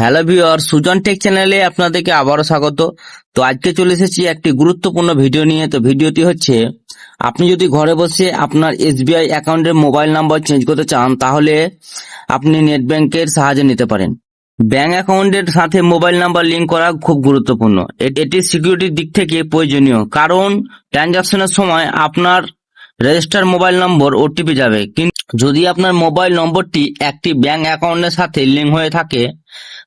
Hello viewer Sujan take চ্যানেলে আপনাদেরকে আবারও স্বাগত। তো আজকে চলে এসেছি একটি গুরুত্বপূর্ণ ভিডিও নিয়ে। তো ভিডিওটি হচ্ছে, আপনি যদি ঘরে বসে আপনার এসবিআই অ্যাকাউন্টের মোবাইল নাম্বার চেঞ্জ করতে চান, তাহলে আপনি নেট ব্যাংকের সাহায্য নিতে পারেন। ব্যাংক অ্যাকাউন্টের সাথে মোবাইল নাম্বার লিংক করা খুব গুরুত্বপূর্ণ। এটি সিকিউরিটির দিক থেকে প্রয়োজনীয়, কারণ ট্রানজাকশনের সময় আপনার রেজিস্টার মোবাইল নম্বর ওটিপি যাবে। কিন্তু যদি আপনার মোবাইল নম্বরটি একটি ব্যাংক অ্যাকাউন্টের সাথে লিঙ্ক হয়ে থাকে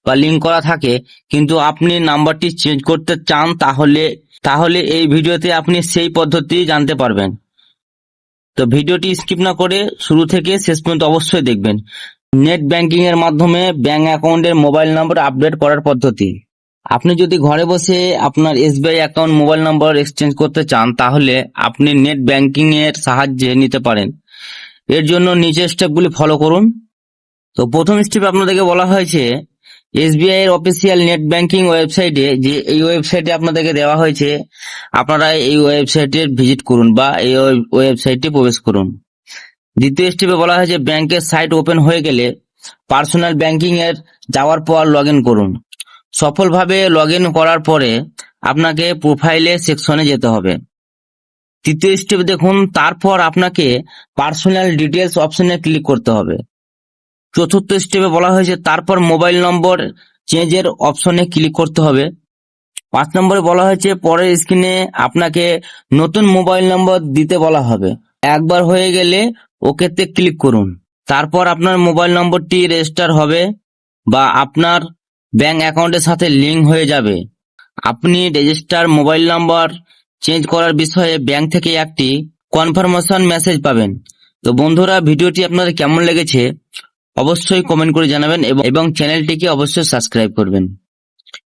বা লিঙ্ক করা থাকে, কিন্তু আপনি নাম্বারটি চেঞ্জ করতে চান তাহলে তাহলে এই ভিডিওতে আপনি সেই পদ্ধতি জানতে পারবেন। তো ভিডিওটি স্কিপ না করে শুরু থেকে শেষ পর্যন্ত অবশ্যই দেখবেন। নেট ব্যাংকিং এর মাধ্যমে ব্যাংক অ্যাকাউন্টের মোবাইল নম্বর আপডেট করার পদ্ধতি। আপনি যদি ঘরে বসে আপনার SBI account mobile number exchange করতে চান, তাহলে আপনি নেট ব্যাংকিং এর সাহায্যে নিতে পারেন। এর জন্য নিচের স্টেপগুলি ফলো করুন। তো প্রথম স্টেপ আপনাদেরকে বলা হয়েছে এসবিআই এর অফিসিয়াল নেট ব্যাংকিং ওয়েবসাইটে যে এই ওয়েবসাইটে আপনাদেরকে দেওয়া হয়েছে, আপনারা এই ওয়েবসাইটে ভিজিট করুন বা এই ওয়েবসাইটে প্রবেশ করুন। দ্বিতীয় স্টেপে বলা হয়েছে ব্যাংকের সাইট ওপেন হয়ে গেলে পার্সোনাল ব্যাংকিং এর যাওয়ার পর লগ করুন। সফলভাবে লগ করার পরে আপনাকে প্রোফাইলে সেকশনে যেতে হবে। তৃতীয় স্টেপ দেখুন, তারপর আপনাকে পার্সোনাল ডিটেলস অপশনে ক্লিক করতে হবে। চতুর্থ স্টেপে বলা হয়েছে, তারপর মোবাইল নম্বর চেঞ্জের অপশনে ক্লিক করতে হবে। পাঁচ নম্বরে বলা হয়েছে, পরের স্ক্রিনে আপনাকে নতুন মোবাইল নম্বর দিতে বলা হবে। একবার হয়ে গেলে ওকেতে ক্লিক করুন। তারপর আপনার মোবাইল নম্বরটি রেজিস্টার হবে বা আপনার ব্যাংক অ্যাকাউন্টের সাথে লিঙ্ক হয়ে যাবে। আপনি রেজিস্টার মোবাইল নম্বর চেঞ্জ করার বিষয়ে ব্যাংক থেকে একটি কনফার্মেশন মেসেজ পাবেন। তো বন্ধুরা, ভিডিওটি আপনাদের কেমন লেগেছে? অবশ্যই কমেন্ট করে জানাবেন এবং- চ্যানেলটিকে অবশ্যই সাবস্ক্রাইব করবেন।